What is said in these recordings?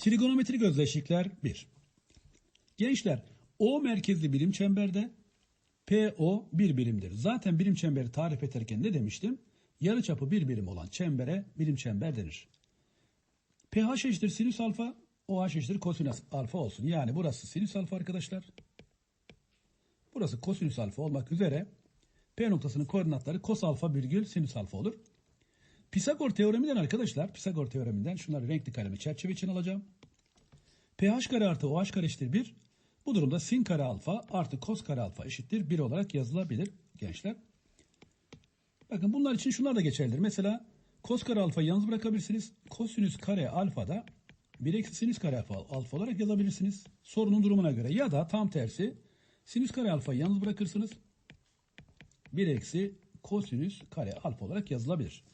Trigonometrik özdeşlikler 1. Gençler O merkezli birim çemberde PO bir birimdir. Zaten birim çemberi tarif ederken ne demiştim? Yarıçapı bir birim olan çembere birim çember denir. pH eşittir sinüs alfa, OH eşittir kosinüs alfa olsun. Yani burası sinüs alfa arkadaşlar. Burası kosinüs alfa olmak üzere P noktasının koordinatları kos alfa virgül sinüs alfa olur. Pisagor teoreminden arkadaşlar, Pisagor teoreminden şunları renkli kalemi çerçeve için alacağım. pH kare artı OH kare eşittir 1. Bu durumda sin kare alfa artı kos kare alfa eşittir 1 olarak yazılabilir gençler. Bakın bunlar için şunlar da geçerlidir. Mesela kos kare alfayı yalnız bırakabilirsiniz. Kosinüs kare alfa da 1 eksi sinüs kare alfa, alfa olarak yazabilirsiniz. Sorunun durumuna göre ya da tam tersi sinüs kare alfayı yalnız bırakırsınız. 1 eksi kosinüs kare alfa olarak yazılabilir.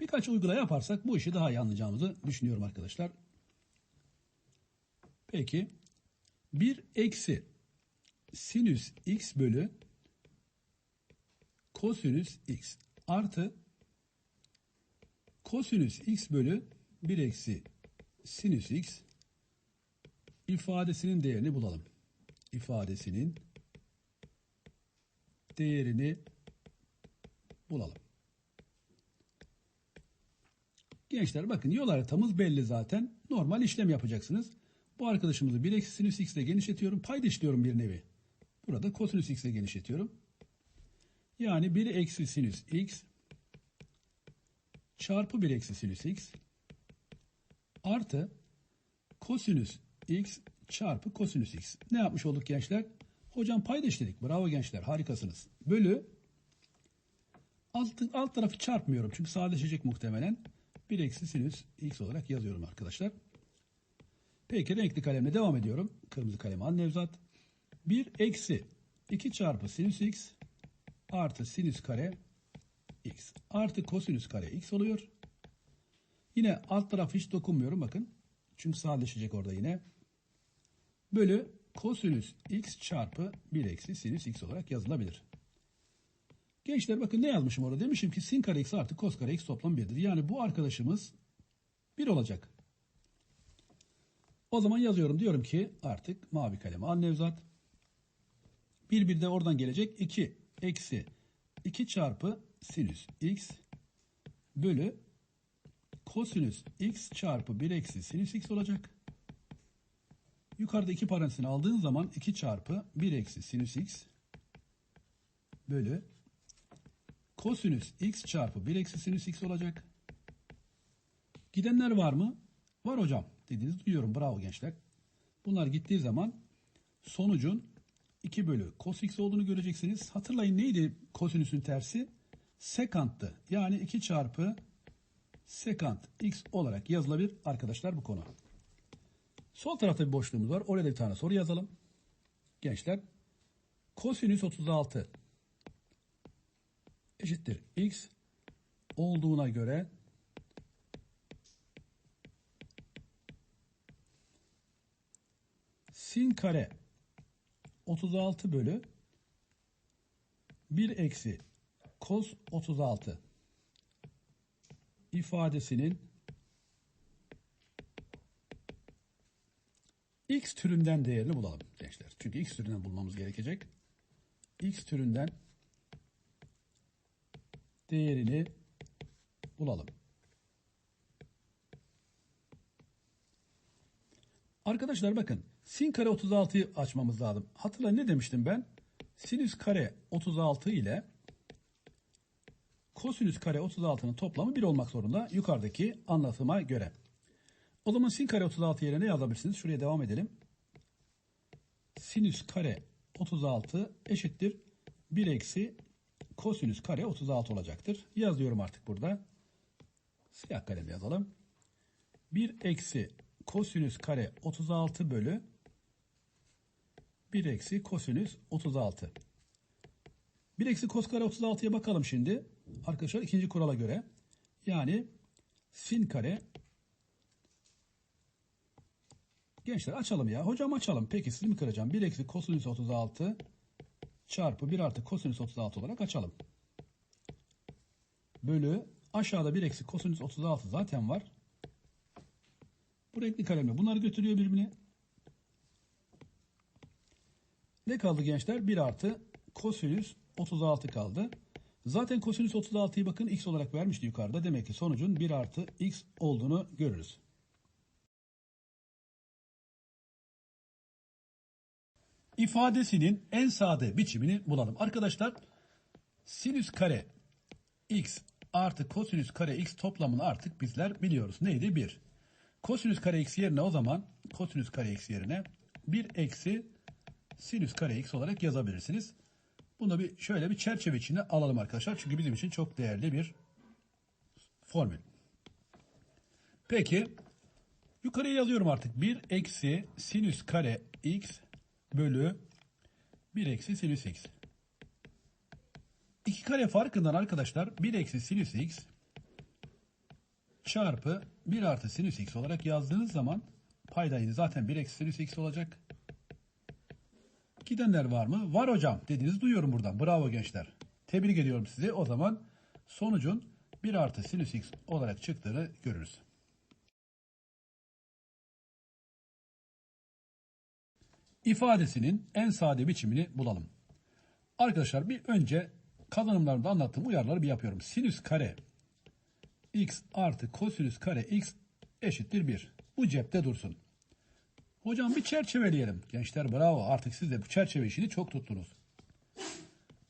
Birkaç uygula yaparsak bu işi daha iyi anlayacağımızı düşünüyorum arkadaşlar. Peki 1 eksi sinüs x bölü kosinüs x artı kosinüs x bölü 1 eksi sinüs x ifadesinin değerini bulalım. İfadesinin değerini bulalım. Gençler bakın yol haritamız belli zaten. Normal işlem yapacaksınız. Bu arkadaşımızı 1 eksi sinüs x ile genişletiyorum. Payda işliyorum bir nevi. Burada kosinüs x ile genişletiyorum. Yani 1 eksi sinüs x çarpı 1 eksi sinüs x artı kosinüs x çarpı kosinüs x. Ne yapmış olduk gençler? Hocam payda işledik. Bravo gençler harikasınız. Bölü alt, alt tarafı çarpmıyorum çünkü sadeleşecek muhtemelen. 1 eksi sinüs x olarak yazıyorum arkadaşlar. Peki renkli kalemle devam ediyorum. Kırmızı kalem al Nevzat. 1 eksi 2 çarpı sinüs x artı sinüs kare x artı kosinüs kare x oluyor. Yine alt tarafı hiç dokunmuyorum bakın. Çünkü sadeleşecek orada yine. Bölü kosinüs x çarpı 1 eksi sinüs x olarak yazılabilir. Gençler bakın ne yazmışım orada? Demişim ki sin kare x artı kos kare x toplam 1'dir. Yani bu arkadaşımız 1 olacak. O zaman yazıyorum. Diyorum ki artık mavi kalemi al Nevzat. 1 bir de oradan gelecek. 2 eksi 2 çarpı sinüs x bölü kosinüs x çarpı 1 eksi sinüs x olacak. Yukarıda iki parantezini aldığın zaman 2 çarpı 1 eksi sinüs x bölü kosinüs x çarpı 1 eksi sinüs x olacak. Gidenler var mı? Var hocam dediğinizi duyuyorum. Bravo gençler. Bunlar gittiği zaman sonucun 2 bölü cos x olduğunu göreceksiniz. Hatırlayın neydi kosinüsün tersi? Sekanttı. Yani 2 çarpı sekant x olarak yazılabilir arkadaşlar bu konu. Sol tarafta bir boşluğumuz var. Oraya da bir tane soru yazalım. Gençler kosinüs 36 eşittir x olduğuna göre sin kare 36 bölü 1 eksi kos 36 ifadesinin x türünden değerini bulalım gençler. Çünkü x türünden bulmamız gerekecek. x türünden değerini bulalım. Arkadaşlar bakın sin kare 36'yı açmamız lazım. Hatırlayın ne demiştim ben? Sinüs kare 36 ile kosinüs kare 36'nın toplamı 1 olmak zorunda yukarıdaki anlatıma göre. O zaman sin kare 36 yerine ne yazabilirsiniz? Şuraya devam edelim. Sinüs kare 36 eşittir 1 eksi kosinüs kare 36 olacaktır. Yazıyorum artık burada. Siyah kalem yazalım. 1 eksi kosinüs kare 36 bölü 1 eksi kosinüs 36. 1 eksi kos kare 36'ya bakalım şimdi. Arkadaşlar ikinci kurala göre. Yani sin kare Gençler açalım ya. Hocam açalım. Peki sizi mi kıracağım? 1 eksi kosinüs 36 çarpı 1 artı kosinüs 36 olarak açalım. Bölü aşağıda 1 eksi kosinüs 36 zaten var. Bu renkli kalemle bunları götürüyor birbirine. Ne kaldı gençler? 1 artı kosinüs 36 kaldı. Zaten kosinüs 36'yı bakın x olarak vermişti yukarıda. Demek ki sonucun 1 artı x olduğunu görürüz. İfadesinin en sade biçimini bulalım. Arkadaşlar sinüs kare x artı kosinüs kare x toplamını artık bizler biliyoruz. Neydi? 1. Kosinüs kare x yerine o zaman kosinüs kare x yerine 1 eksi sinüs kare x olarak yazabilirsiniz. Bunu bir şöyle bir çerçeve içine alalım arkadaşlar. Çünkü bizim için çok değerli bir formül. Peki yukarıya yazıyorum artık. 1 eksi sinüs kare x bölü 1 eksi sinüs x. İki kare farkından arkadaşlar 1 eksi sinüs x çarpı 1 artı sinüs x olarak yazdığınız zaman paydayı zaten 1 eksi sinüs x olacak. Gidenler var mı? Var hocam dediğinizi duyuyorum buradan. Bravo gençler. Tebrik ediyorum sizi. O zaman sonucun 1 artı sinüs x olarak çıktığını görürüz. İfadesinin en sade biçimini bulalım. Arkadaşlar bir önce kazanımlarında anlattığım uyarıları bir yapıyorum. Sinüs kare x artı kosinüs kare x eşittir 1. Bu cepte dursun. Hocam bir çerçeveleyelim. Gençler bravo artık siz de bu çerçeve işini çok tuttunuz.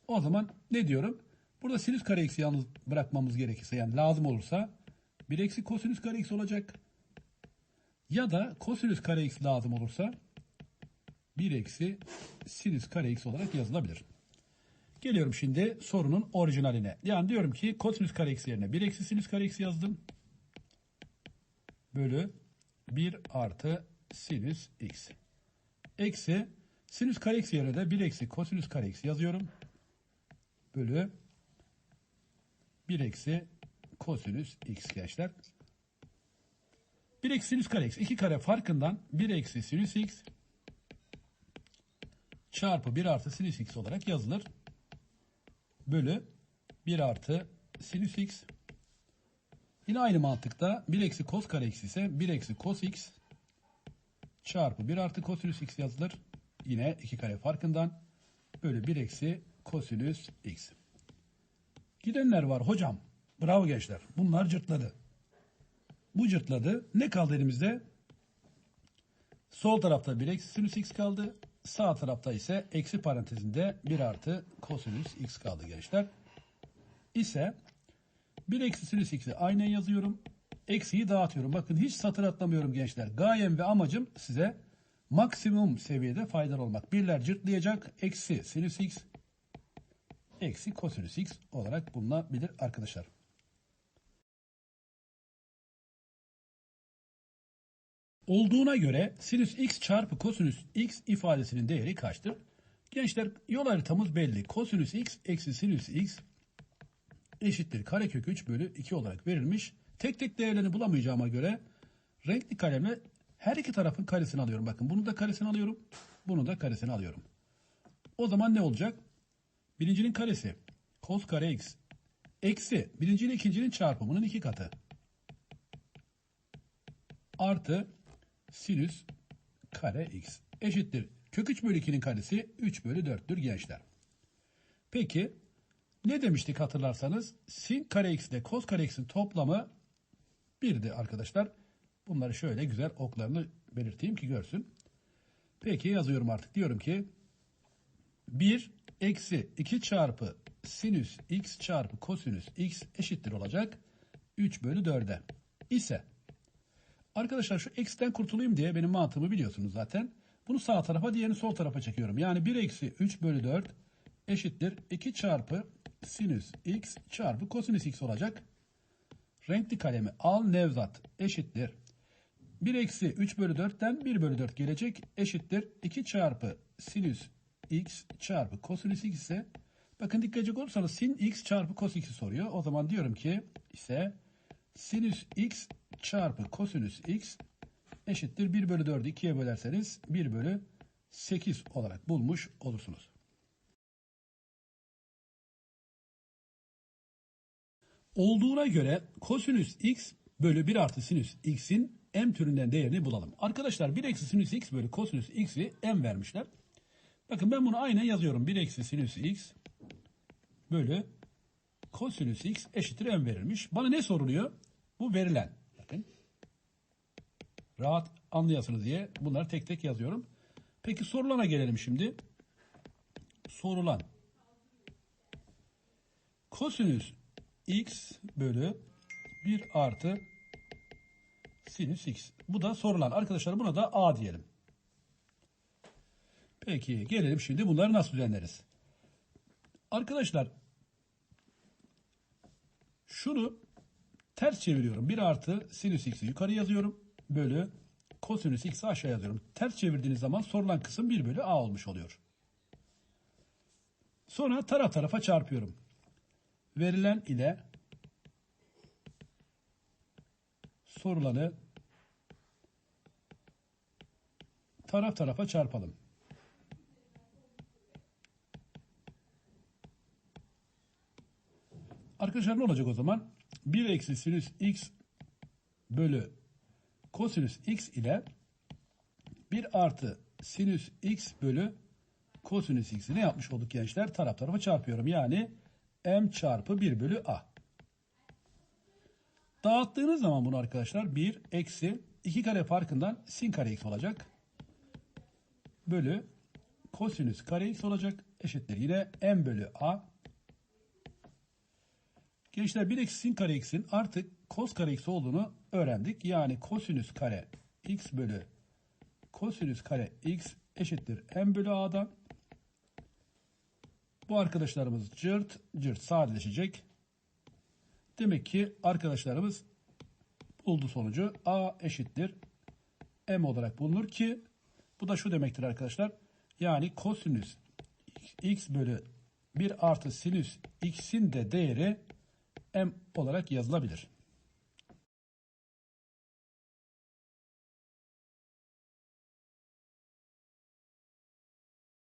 O zaman ne diyorum? Burada sinüs kare x'i yalnız bırakmamız gerekirse yani lazım olursa 1 eksi kosinüs kare x olacak. Ya da kosinüs kare x lazım olursa 1 eksi sinüs kare x olarak yazılabilir. Geliyorum şimdi sorunun orijinaline. Yani diyorum ki kosinüs kare x yerine 1 eksi sinüs kare x yazdım. Bölü 1 artı sinüs x. Eksi sinüs kare x yerine de 1 eksi kosinüs kare x yazıyorum. Bölü 1 eksi kosinüs x gençler. 1 eksi sinüs kare x. 2 kare farkından 1 eksi sinüs x çarpı 1 artı sinüs x olarak yazılır. Bölü 1 artı sinüs x. Yine aynı mantıkta 1 eksi kos kare x ise 1 eksi kos x çarpı 1 artı kosinüs x yazılır. Yine 2 kare farkından bölü 1 eksi kosinüs x. Gidenler var hocam. Bravo gençler. Bunlar cırtladı. Bu cırtladı. Ne kaldı elimizde? Sol tarafta 1 eksi sinüs x kaldı. Sağ tarafta ise eksi parantezinde 1 artı kosinüs x kaldı gençler. İse 1 eksi sinüs x'i aynen yazıyorum. Eksiyi dağıtıyorum. Bakın hiç satır atlamıyorum gençler. Gayem ve amacım size maksimum seviyede faydalı olmak. Birler cırtlayacak. Eksi sinüs x eksi kosinüs x olarak bulunabilir arkadaşlar. Olduğuna göre sinüs x çarpı kosinüs x ifadesinin değeri kaçtır? Gençler yol haritamız belli. Kosinüs x eksi sinüs x eşittir karekök 3 bölü 2 olarak verilmiş. Tek tek değerlerini bulamayacağıma göre renkli kalemle her iki tarafın karesini alıyorum. Bakın bunu da karesini alıyorum. Bunu da karesini alıyorum. O zaman ne olacak? Birincinin karesi kos kare x eksi birinci ile ikincinin çarpımının iki katı artı sinüs kare x eşittir. Kök 3 bölü 2'nin karesi 3 bölü 4'tür gençler. Peki ne demiştik hatırlarsanız? Sin kare x ile kos kare x'in toplamı 1'di arkadaşlar. Bunları şöyle güzel oklarını belirteyim ki görsün. Peki yazıyorum artık. Diyorum ki 1 eksi 2 çarpı sinüs x çarpı kosinüs x eşittir olacak. 3 bölü 4'e ise Arkadaşlar şu x'ten kurtulayım diye benim mantığımı biliyorsunuz zaten. Bunu sağ tarafa diğerini sol tarafa çekiyorum. Yani 1 eksi 3 bölü 4 eşittir 2 çarpı sinüs x çarpı kosinüs x olacak. Renkli kalemi al Nevzat eşittir. 1 eksi 3 bölü 4'ten 1 bölü 4 gelecek eşittir. 2 çarpı sinüs x çarpı kosinüs x ise bakın dikkat edecek olursanız sin x çarpı cos x'i soruyor. O zaman diyorum ki ise sinüs x çarpı kosinüs x eşittir 1 bölü 4'ü 2'ye bölerseniz 1 bölü 8 olarak bulmuş olursunuz. Olduğuna göre kosinüs x bölü 1 artı sinüs x'in m türünden değerini bulalım. Arkadaşlar 1 eksi sinüs x bölü kosinüs x'i m vermişler. Bakın ben bunu aynen yazıyorum. 1 eksi sinüs x bölü kosinüs x eşittir m verilmiş. Bana ne soruluyor? Bu verilen. Rahat anlayasınız diye bunları tek tek yazıyorum. Peki sorulana gelelim şimdi. Sorulan. Kosinüs x bölü 1 artı sinüs x. Bu da sorulan. Arkadaşlar buna da a diyelim. Peki gelelim şimdi bunları nasıl düzenleriz? Arkadaşlar şunu ters çeviriyorum. 1 artı sinüs x'i yukarı yazıyorum. Bölü kosinüs x'i aşağı yazıyorum. Ters çevirdiğiniz zaman sorulan kısım 1 bölü a olmuş oluyor. Sonra taraf tarafa çarpıyorum. Verilen ile sorulanı taraf tarafa çarpalım. Arkadaşlar ne olacak o zaman? 1 eksi sinüs x bölü kosinüs x ile 1 artı sinüs x bölü kosinüs x'i ne yapmış olduk gençler? Taraf tarafa çarpıyorum. Yani m çarpı 1 bölü a. Dağıttığınız zaman bunu arkadaşlar 1 eksi 2 kare farkından sin kare x olacak. Bölü kosinüs kare x olacak. Eşittir yine m bölü a. Gençler 1 eksi sin kare x'in artık kos kare x olduğunu öğrendik. Yani kosinüs kare x bölü kosinüs kare x eşittir m bölü a'dan. Bu arkadaşlarımız cırt cırt sadeleşecek. Demek ki arkadaşlarımız buldu sonucu a eşittir m olarak bulunur ki bu da şu demektir arkadaşlar. Yani kosinüs x bölü 1 artı sinüs x'in de değeri m olarak yazılabilir.